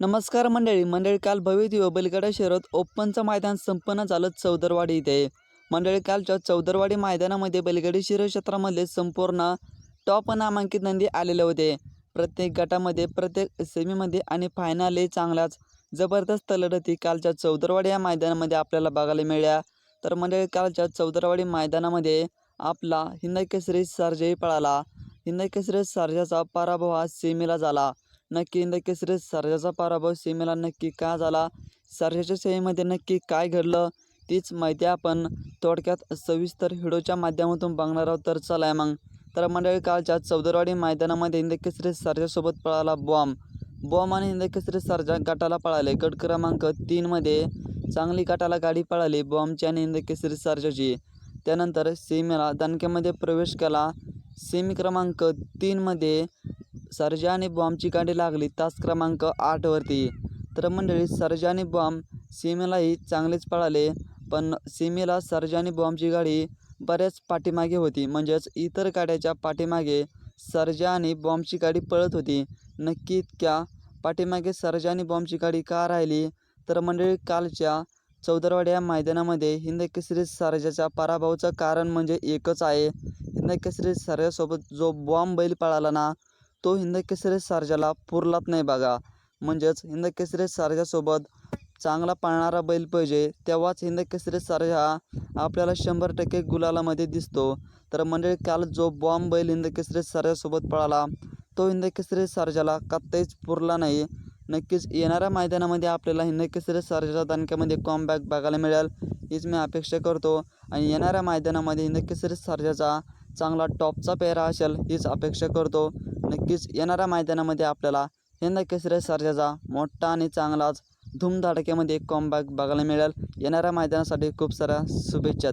नमस्कार मंडळी मंडळी काल भव्य बलिकडा शहरात ओपनचं मैदान संपन्न झालं चौदरवाडी इथे. मंडळी कालच्या चौदरवाडी मैदानामध्ये बलिगडी शिरो क्षेत्रामध्ये संपूर्ण टॉप नामांकित नंदी आलेले होते. प्रत्येक गटामध्ये प्रत्येक सेमीमध्ये आणि फायनलही चांगल्याच जबरदस्त लढती कालच्या चौदरवाडी या मैदानामध्ये आपल्याला बघायला मिळाल्या. तर मंडळी कालच्या चौदरवाडी मैदानामध्ये आपला हिंदकेसरी सर्जही पळाला. हिंदकेसरी केसरी पराभव हा सेमीला झाला. नक्की हिंद केसरी सर्जाचा पराभव सीमेला नक्की का झाला? सर्जाच्या सेवेमध्ये नक्की काय घडलं? तीच माहिती आपण थोडक्यात सविस्तर व्हिडिओच्या माध्यमातून बघणार आहोत. तर चला मग. तर मंडळी कालच्या चौदरवाडी मैदानामध्ये हिंद केसरी सर्जासोबत पळाला बॉम्ब. बॉम्ब आणि हिंद केसरी सर्जा गटाला पळाले. गट क्रमांक तीनमध्ये चांगली गटाला गाडी पळाली बॉम्बची आणि हिंद केसरी सर्जाची. त्यानंतर सीमेला दणक्यामध्ये प्रवेश केला. सेमी क्रमांक तीनमध्ये सर्जा आणि बॉम्बची गाडी लागली तास क्रमांक आठवरती तर मंडळी सर्जा आणि बॉम्ब सीमेलाही चांगलेच पळाले पण सीमेला सर्जा आणि बॉम्बची गाडी बऱ्याच पाठीमागे होती. म्हणजेच इतर गाड्याच्या पाठीमागे सर्जा आणि बॉम्बची गाडी पळत होती. नक्की इतक्या पाठीमागे सर्जा आणि बॉम्बची गाडी का राहिली? तर मंडळी कालच्या चौदरवाडी या मैदानामध्ये हिंद केसरी सर्जाच्या पराभवाचं कारण म्हणजे एकच आहे. हिंद केसरी सर्जासोबत जो बॉम्ब बैल पळाला ना तो हिंदकेसरी सारजाला पुरलात नाही बघा. म्हणजेच हिंदकेसरी सारजासोबत चांगला पाळणारा बैल पाहिजे तेव्हाच हिंदकेसरी सारजा हा आपल्याला शंभर टक्के गुलालामध्ये दिसतो. तर मंडळी काल जो बॉम्ब बैल हिंदकेसरी सारजासोबत सर्जासोबत पळाला तो हिंदकेसरी सारजाला सर्जाला पुरला नाही. नक्कीच येणाऱ्या मैदानामध्ये आपल्याला हिंदकेसरी सारजाच्या सर्जाच्या कॉमबॅक बघायला मिळेल हीच मी अपेक्षा करतो. आणि येणाऱ्या मैदानामध्ये हिंदकेसरी सारजाचा सर्जाचा चांगला टॉपचा पेहरा असेल हीच अपेक्षा करतो. नक्कीच येणाऱ्या मैदानामध्ये आपल्याला यंदा केसरी सर्जाचा मोठा आणि चांगलाच धूमधडाक्यामध्ये कॉमबॅक बघायला मिळेल. येणाऱ्या मैदानासाठी खूप साऱ्या शुभेच्छा